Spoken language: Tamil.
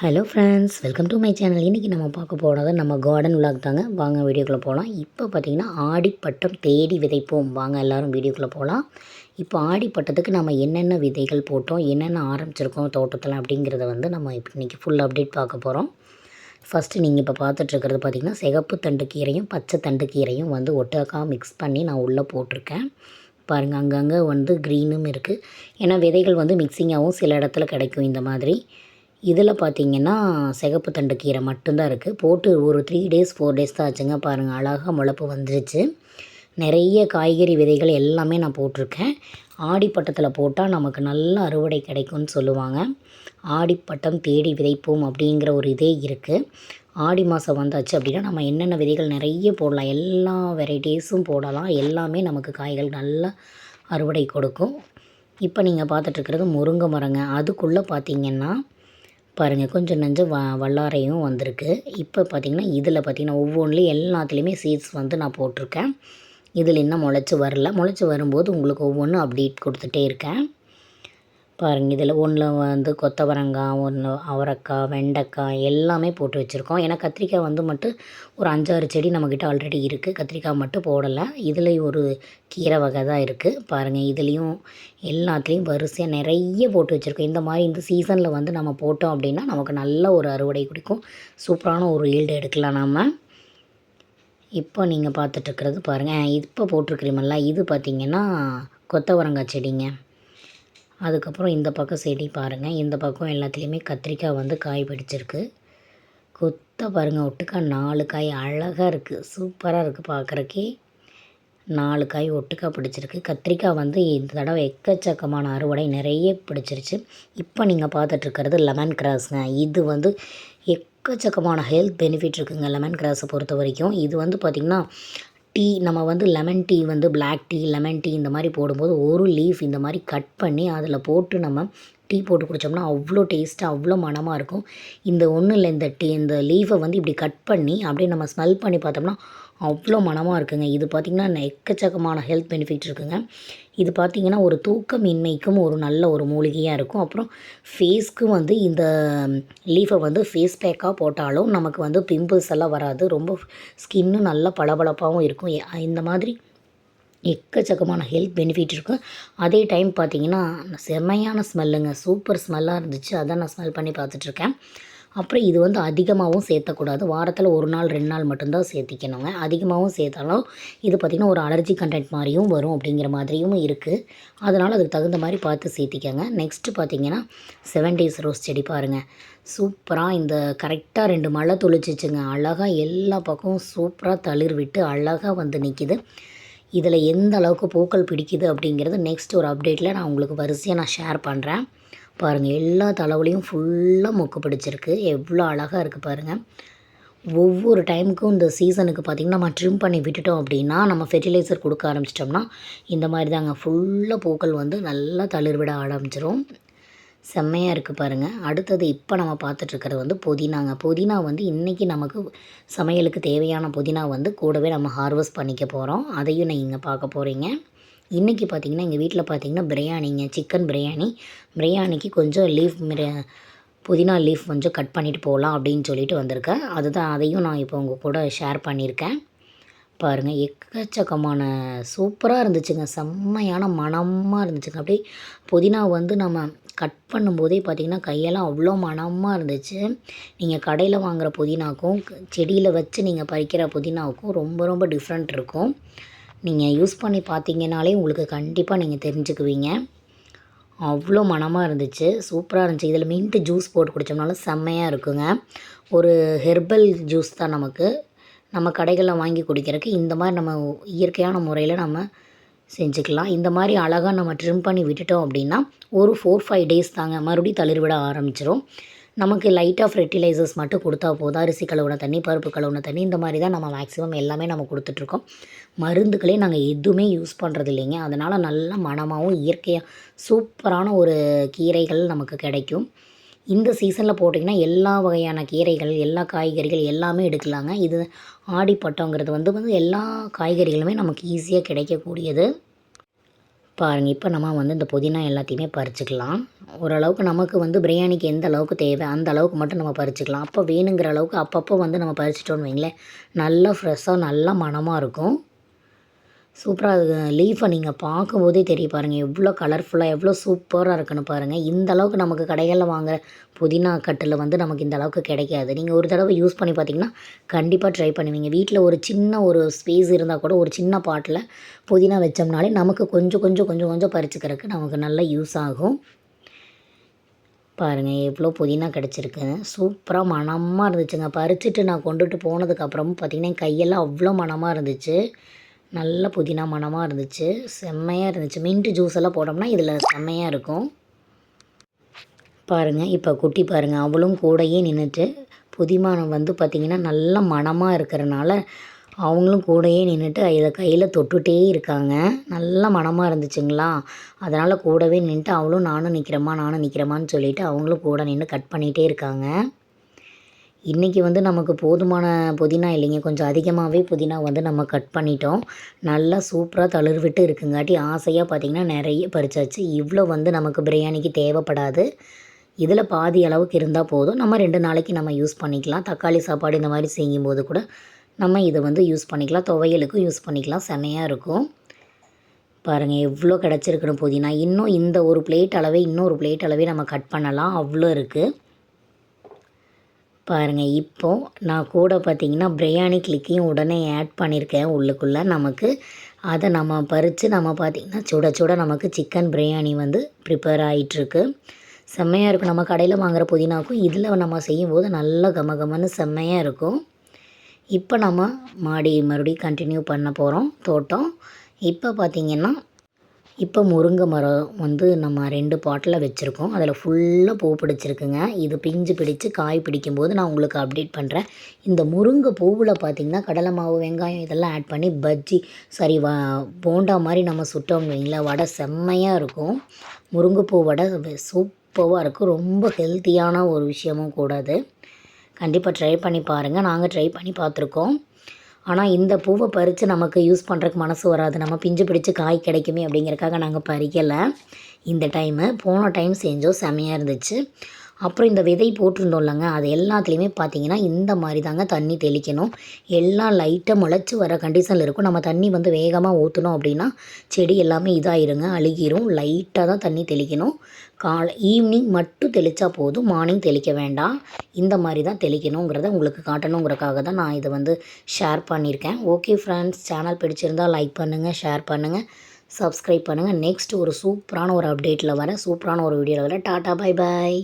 Hello friends welcome to my channel இன்றைக்கி நம்ம பார்க்க போகிறது நம்ம கார்டன் விளாக் தாங்க. வாங்க வீடியோக்குள்ளே போகலாம் இப்போ பார்த்திங்கன்னா ஆடிப்பட்டம் தேடி விதைப்போம். வாங்க எல்லோரும் வீடியோக்குள்ளே போகலாம் இப்போ ஆடிப்பட்டத்துக்கு நம்ம என்னென்ன விதைகள் போட்டோம் என்னென்ன ஆரம்பிச்சிருக்கோம் தோட்டத்தில் அப்படிங்கிறத வந்து நம்ம இப்போ இன்றைக்கி ஃபுல் அப்டேட் பார்க்க போகிறோம் ஃபஸ்ட்டு நீங்கள் இப்போ பார்த்துட்ருக்கிறது பார்த்திங்கன்னா சிகப்பு தண்டு கீரையும் பச்சை தண்டு கீரையும் வந்து ஒட்டக்கா மிக்ஸ் பண்ணி நான் உள்ளே போட்டிருக்கேன். பாருங்கள் அங்கங்கே வந்து க்ரீனும் இருக்குது ஏன்னா விதைகள் வந்து மிக்சிங்காகவும் சில இடத்துல கிடைக்கும் இந்த மாதிரி. இதில் பார்த்திங்கன்னா சிகப்பு தண்டு கீரை மட்டும்தான் இருக்குது. போட்டு ஒரு த்ரீ டேஸ் ஃபோர் டேஸ் தான் ஆச்சுங்க. பாருங்கள் அழகாக முளப்பு வந்துருச்சு. நிறைய காய்கறி விதைகள் எல்லாமே நான் போட்டிருக்கேன். ஆடிப்பட்டத்தில் போட்டால் நமக்கு நல்ல அறுவடை கிடைக்கும்னு சொல்லுவாங்க. ஆடிப்பட்டம் தேடி விதைப்போம் அப்படிங்கிற ஒரு இதே இருக்குது. ஆடி மாதம் வந்தாச்சு அப்படின்னா நம்ம என்னென்ன விதைகள் நிறைய போடலாம். எல்லா வெரைட்டிஸும் போடலாம். எல்லாமே நமக்கு காய்கள் நல்ல அறுவடை கொடுக்கும். இப்போ நீங்கள் பார்த்துட்ருக்கிறது முருங்கை மரங்க. அதுக்குள்ளே பார்த்திங்கன்னா பாருங்கள் கொஞ்சம் நஞ்சம் வ வல்லாரையும் வந்திருக்கு. இப்போ பார்த்திங்கன்னா இதில் பார்த்திங்கன்னா ஒவ்வொன்றிலையும் எல்லாத்துலேயுமே சீட்ஸ் வந்து நான் போட்டிருக்கேன். இதில் இன்னும் முளைச்சி வரல. முளைச்சி வரும்போது உங்களுக்கு ஒவ்வொன்றும் அப்டேட் கொடுத்துட்டே இருக்கேன். பாருங்கள் இதில் ஒன்றில் வந்து கொத்தவரங்காய் ஒன்று அவரைக்காய் வெண்டைக்காய் எல்லாமே போட்டு வச்சுருக்கோம். ஏன்னா கத்திரிக்காய் வந்து மட்டும் ஒரு அஞ்சாறு செடி நம்மக்கிட்ட ஆல்ரெடி இருக்குது கத்திரிக்காய் மட்டும் போடலை. இதுலேயும் ஒரு கீரை வகை தான் இருக்குது பாருங்கள் இதுலேயும் எல்லாத்துலேயும் வரிசையாக நிறைய போட்டு வச்சுருக்கோம். இந்த மாதிரி இந்த சீசனில் வந்து நம்ம போட்டோம் அப்படின்னா நமக்கு நல்ல ஒரு அறுவடை கொடுக்கும். சூப்பரான ஒரு ஈல்டு எடுக்கலாம் நாம். இப்போ நீங்கள் பார்த்துட்ருக்கிறது பாருங்கள் இப்போ போட்டிருக்கிறீமல்ல இது பார்த்திங்கன்னா கொத்தவரங்காய் செடிங்க. அதுக்கப்புறம் இந்த பக்கம் செடி பாருங்கள் இந்த பக்கம் எல்லாத்துலேயுமே கத்திரிக்காய் வந்து காய் பிடிச்சிருக்கு. கொத்த பாருங்கள் ஒட்டுக்கா நாலு காய் அழகாக இருக்குது சூப்பராக இருக்குது பார்க்குறக்கே நாலு காய் ஒட்டுக்காய் பிடிச்சிருக்கு. கத்திரிக்காய் வந்து இந்த தடவை எக்கச்சக்கமான அறுவடை நிறைய பிடிச்சிருச்சு. இப்போ நீங்கள் பார்த்துட்ருக்கிறது லெமன் கிராஸ்ங்க இது வந்து எக்கச்சக்கமான ஹெல்த் பெனிஃபிட் இருக்குங்க லெமன் கிராஸை பொறுத்த வரைக்கும் இது வந்து பார்த்திங்கன்னா டீ நம்ம வந்து லெமன் டீ வந்து பிளாக் டீ லெமன் டீ இந்த மாதிரி போடும்போது ஒரு லீஃப் இந்த மாதிரி கட் பண்ணி அதில் போட்டு நம்ம டீ போட்டு குடித்தோம்னா அவ்வளோ டேஸ்ட்டாக அவ்வளோ மனமாக இருக்கும். இந்த ஒன்றும் இல்லை இந்த டீ இந்த லீஃபை வந்து இப்படி கட் பண்ணி அப்படியே நம்ம ஸ்மெல் பண்ணி பார்த்தோம்னா அவ்வளோ மனமாக இருக்குங்க. இது பார்த்திங்கன்னா எக்கச்சக்கமான ஹெல்த் பெனிஃபிட் இருக்குங்க. இது பார்த்திங்கன்னா ஒரு தூக்கமின்மைக்கும் ஒரு நல்ல ஒரு மூலிகையாக இருக்கும். அப்புறம் ஃபேஸ்க்கு வந்து இந்த லீஃபை வந்து ஃபேஸ் பேக்காக போட்டாலும் நமக்கு வந்து பிம்பிள்ஸ் எல்லாம் வராது. ரொம்ப ஸ்கின்னும் நல்லா பளபளப்பாகவும் இருக்கும். இந்த மாதிரி எக்கச்சக்கமான ஹெல்த் பெனிஃபிட் இருக்கும். அதே டைம் பார்த்திங்கன்னா செம்மையான ஸ்மெல்லுங்க சூப்பர் ஸ்மெல்லாக இருந்துச்சு. அதான் நான் ஸ்மெல் பண்ணி பார்த்துட்ருக்கேன். அப்புறம் இது வந்து அதிகமாகவும் சேர்த்தக்கூடாது. வாரத்தில் ஒரு நாள் ரெண்டு நாள் மட்டும்தான் சேர்த்திக்கணுங்க. அதிகமாகவும் சேர்த்தாலும் இது பார்த்திங்கன்னா ஒரு அலர்ஜி கண்டென்ட் மாதிரியும் வரும் அப்படிங்கிற மாதிரியும் இருக்குது அதனால் அதுக்கு தகுந்த மாதிரி பார்த்து சேர்த்திக்கங்க. நெக்ஸ்ட்டு பார்த்திங்கன்னா செவன் டேஸ் ரோஸ் செடி பாருங்கள் சூப்பராக இந்த கரெக்டாக ரெண்டு மழை தொளிச்சிச்சுங்க. அழகாக எல்லா பக்கமும் சூப்பராக தளிர் விட்டு அழகாக வந்து நிற்கிது இதில் எந்த அளவுக்கு பூக்கள் பிடிக்குது அப்படிங்கிறது நெக்ஸ்ட் ஒரு அப்டேட்டில் நான் உங்களுக்கு வரிசையாக நான் ஷேர் பண்ணுறேன் பாருங்கள் எல்லா தளவுலையும் ஃபுல்லாக மொக்கு பிடிச்சிருக்கு. எவ்வளோ அழகாக இருக்குது பாருங்கள் ஒவ்வொரு டைமுக்கும் இந்த சீசனுக்கு பார்த்திங்கன்னா நம்ம ட்ரிம் பண்ணி விட்டுட்டோம் அப்படின்னா நம்ம ஃபெர்டிலைசர் கொடுக்க ஆரம்பிச்சிட்டோம்னா இந்த மாதிரி தாங்க ஃபுல்லாக பூக்கள் வந்து நல்லா தளிர் விட ஆரம்பிச்சிரும். செம்மையாக இருக்குது பாருங்கள் அடுத்தது இப்போ நம்ம பார்த்துட்ருக்கிறது வந்து புதினாங்க. புதினா வந்து இன்றைக்கி நமக்கு சமையலுக்கு தேவையான புதினா வந்து கூடவே நம்ம ஹார்வெஸ்ட் பண்ணிக்க போகிறோம் அதையும் நீங்கள் பார்க்க போகிறீங்க இன்றைக்கி பார்த்திங்கன்னா எங்கள் வீட்டில் பார்த்திங்கன்னா பிரியாணிங்க சிக்கன் பிரியாணி. பிரியாணிக்கு கொஞ்சம் லீஃப் புதினா லீஃப் கொஞ்சம் கட் பண்ணிவிட்டு போகலாம் அப்படின்னு சொல்லிட்டு வந்திருக்கேன். அதுதான் அதையும் நான் இப்போ உங்கள் கூட ஷேர் பண்ணியிருக்கேன் பாருங்கள் எக்கச்சக்கமான சூப்பராக இருந்துச்சுங்க. செம்மையான மனமாக இருந்துச்சுங்க. அப்படியே புதினா வந்து நம்ம கட் பண்ணும்போதே பார்த்திங்கன்னா கையெல்லாம் அவ்வளோ மனமாக இருந்துச்சு. நீங்கள் கடையில் வாங்குகிற புதினாக்கும் செடியில் வச்சு நீங்கள் பறிக்கிற புதினாவுக்கும் ரொம்ப ரொம்ப டிஃப்ரெண்ட் இருக்கும். நீங்கள் யூஸ் பண்ணி பார்த்தீங்கனாலே உங்களுக்கு கண்டிப்பாக நீங்கள் தெரிஞ்சுக்குவீங்க. அவ்வளோ மனமாக இருந்துச்சு. சூப்பராக இருந்துச்சு. இதில் மின்ட்டு ஜூஸ் போட்டு குடித்தோம்னாலும் செம்மையாக இருக்குங்க. ஒரு ஹெர்பல் ஜூஸ் தான் நமக்கு. நம்ம கடைகளில் வாங்கி குடிக்கிறதுக்கு இந்த மாதிரி நம்ம இயற்கையான முறையில் நம்ம செஞ்சுக்கலாம். இந்த மாதிரி அழகாக நம்ம ட்ரிம் பண்ணி விட்டுட்டோம் அப்படின்னா ஒரு ஃபோர் ஃபைவ் டேஸ் தாங்க மறுபடியும் தளிர்விட ஆரம்பிச்சிரும். நமக்கு லைட்டாக ஃபெர்டிலைசர்ஸ் மட்டும் கொடுத்தா போதும். அரிசி கழுவுன தண்ணி பருப்பு கழுவுன தண்ணி இந்த மாதிரி தான் நம்ம மேக்ஸிமம் எல்லாமே நம்ம கொடுத்துட்ருக்கோம். மருந்துகளே நாங்கள் எதுவுமே யூஸ் பண்ணுறது இல்லைங்க அதனால் நல்ல மனமாகவும் இயற்கையாக சூப்பரான ஒரு கீரைகள் நமக்கு கிடைக்கும். இந்த சீசனில் போட்டிங்கன்னா எல்லா வகையான கீரைகள் எல்லா காய்கறிகள் எல்லாமே எடுக்கலாங்க. இது ஆடிப்பட்டோங்கிறது வந்து வந்து எல்லா காய்கறிகளுமே நமக்கு ஈஸியாக கிடைக்கக்கூடியது. பாருங்கள் இப்போ நம்ம வந்து இந்த புதினா எல்லாத்தையுமே பறிச்சுக்கலாம். ஓரளவுக்கு நமக்கு வந்து பிரியாணிக்கு எந்த அளவுக்கு தேவை அந்த அளவுக்கு மட்டும் நம்ம பறிச்சுக்கலாம். அப்போ வேணுங்கிற அளவுக்கு அப்பப்போ வந்து நம்ம பறிச்சிட்டோன்னு வைங்களேன் நல்லா ஃப்ரெஷ்ஷாக நல்லா மணமாக இருக்கும். சூப்பராக இருக்குது லீஃபை நீங்கள் பார்க்கும்போதே தெரியும் பாருங்கள் எவ்வளோ கலர்ஃபுல்லாக எவ்வளோ சூப்பராக இருக்குன்னு பாருங்கள் இந்த அளவுக்கு நமக்கு கடைகளில் வாங்குற புதினா கட்டில் வந்து நமக்கு இந்த அளவுக்கு கிடைக்காது. நீங்கள் ஒரு தடவை யூஸ் பண்ணி பார்த்தீங்கன்னா கண்டிப்பாக ட்ரை பண்ணுவீங்க. வீட்டில் ஒரு சின்ன ஒரு ஸ்பேஸ் இருந்தால் கூட ஒரு சின்ன பாட்டில் புதினா வச்சோம்னாலே நமக்கு கொஞ்சம் கொஞ்சம் கொஞ்சம் கொஞ்சம் பறிச்சுக்கிறதுக்கு நமக்கு நல்லா யூஸ் ஆகும். பாருங்கள் எவ்வளோ புதினா கிடச்சிருக்கு. சூப்பராக மணமாக இருந்துச்சுங்க. பறிச்சுட்டு நான் கொண்டுட்டு போனதுக்கப்புறமும் பார்த்திங்கன்னா என் கையெல்லாம் அவ்வளோ மணமாக இருந்துச்சு. நல்ல புதினா மணமாக இருந்துச்சு. செம்மையாக இருந்துச்சு. மின்ட்டு ஜூஸ் எல்லாம் போட்டோம்னா இதில் செம்மையாக இருக்கும். பாருங்கள் இப்போ குட்டி பாருங்கள் அவளும் கூடயே நின்றுட்டு புதிமானம் வந்து பார்த்திங்கன்னா நல்ல மணமாக இருக்கிறனால அவங்களும் கூடயே நின்றுட்டு இதை கையில் தொட்டுகிட்டே இருக்காங்க. நல்ல மணமாக இருந்துச்சுங்களா? அதனால் கூடவே நின்றுட்டு அவளும் நானும் நிற்கிறேம்மா நானும் நிற்கிறேம்மான்னு சொல்லிவிட்டு அவங்களும் கூட நின்று கட் பண்ணிகிட்டே இருக்காங்க. இன்றைக்கி வந்து நமக்கு போதுமான புதினா இல்லைங்க. கொஞ்சம் அதிகமாகவே புதினா வந்து நம்ம கட் பண்ணிட்டோம். நல்லா சூப்பராக தளிர்விட்டு இருக்குங்காட்டி ஆசையாக பார்த்திங்கன்னா நிறைய பறிச்சாச்சு. இவ்வளோ வந்து நமக்கு பிரியாணிக்கு தேவைப்படாது. இதில் பாதி அளவுக்கு இருந்தால் போதும். நம்ம ரெண்டு நாளைக்கு நம்ம யூஸ் பண்ணிக்கலாம். தக்காளி சாப்பாடு இந்த மாதிரி செய்யும்போது கூட நம்ம இதை வந்து யூஸ் பண்ணிக்கலாம். துவையலுக்கும் யூஸ் பண்ணிக்கலாம். செமையாக இருக்கும். பாருங்கள் எவ்வளோ கிடச்சிருக்குன்னு புதினா. இன்னும் இந்த ஒரு பிளேட் அளவே இன்னொரு பிளேட் அளவே நம்ம கட் பண்ணலாம். அவ்வளோ இருக்குது பாருங்கள் இப்போது நான் கூட பார்த்திங்கன்னா பிரியாணி கிளிக்கையும் உடனே ஆட் பண்ணியிருக்கேன் உள்ளுக்குள்ளே நமக்கு அதை நம்ம பறித்து நம்ம பார்த்திங்கன்னா சுட சுட நமக்கு சிக்கன் பிரியாணி வந்து ப்ரிப்பேர் ஆகிட்டுருக்கு செம்மையாக இருக்கும். நம்ம கடையில் வாங்குகிற புதினாக்கும் இதில் நம்ம செய்யும்போது நல்ல கம கமன்னு செம்மையாக இருக்கும். இப்போ நம்ம மாடி மறுபடியும் கண்டினியூ பண்ண போகிறோம் தோட்டம். இப்போ பார்த்திங்கன்னா இப்போ முருங்கை மரம் வந்து நம்ம ரெண்டு பாட்டில் வச்சுருக்கோம். அதில் ஃபுல்லாக பூ பிடிச்சிருக்குங்க. இது பிஞ்சு பிடிச்சு காய் பிடிக்கும்போது நான் உங்களுக்கு அப்டேட் பண்ணுறேன் இந்த முருங்கை பூவில் பார்த்திங்கன்னா கடலை மாவு வெங்காயம் இதெல்லாம் ஆட் பண்ணி பஜ்ஜி சாரி வ போண்டா மாதிரி நம்ம சுட்டோம் வைங்களேன். வடை செம்மையாக இருக்கும். முருங்கைப்பூ வடை சூப்பராக இருக்கும். ரொம்ப ஹெல்த்தியான ஒரு விஷயமும் கூட அது. கண்டிப்பாக ட்ரை பண்ணி பாருங்கள் நாங்கள் ட்ரை பண்ணி பார்த்துருக்கோம். ஆனால் இந்த பூவை பறித்து நமக்கு யூஸ் பண்ணுறதுக்கு மனசு வராது. நம்ம பிஞ்சு பிடிச்சி காய் கிடைக்குமே அப்படிங்கிறக்காக நாங்கள் பறிக்கலை. இந்த டைமு போன டைம் செஞ்சோம். செமையாக இருந்துச்சு. அப்புறம் இந்த விதை போட்டிருந்தோம்லங்க அது எல்லாத்துலேயுமே பார்த்தீங்கன்னா இந்த மாதிரி தாங்க தண்ணி தெளிக்கணும். எல்லாம் லைட்டாக முளைச்சி வர கண்டிஷனில் இருக்கும். நம்ம தண்ணி வந்து வேகமாக ஊற்றணும் அப்படின்னா செடி எல்லாமே இதாகிருங்க அழுகிரும். லைட்டாக தான் தண்ணி தெளிக்கணும். காலை ஈவினிங் மட்டும் தெளித்தா போதும் மார்னிங் தெளிக்க வேண்டாம். இந்த மாதிரி தான் தெளிக்கணுங்கிறத உங்களுக்கு காட்டணுங்கிறக்காக தான் நான் இதை வந்து ஷேர் பண்ணியிருக்கேன். ஓகே ஃப்ரெண்ட்ஸ் சேனல் பிடிச்சிருந்தால் லைக் பண்ணுங்கள் ஷேர் பண்ணுங்கள் சப்ஸ்கிரைப் பண்ணுங்கள் நெக்ஸ்ட் ஒரு சூப்பரான ஒரு அப்டேட்டில் வரேன். சூப்பரான ஒரு வீடியோவில் வரேன். Tata bye bye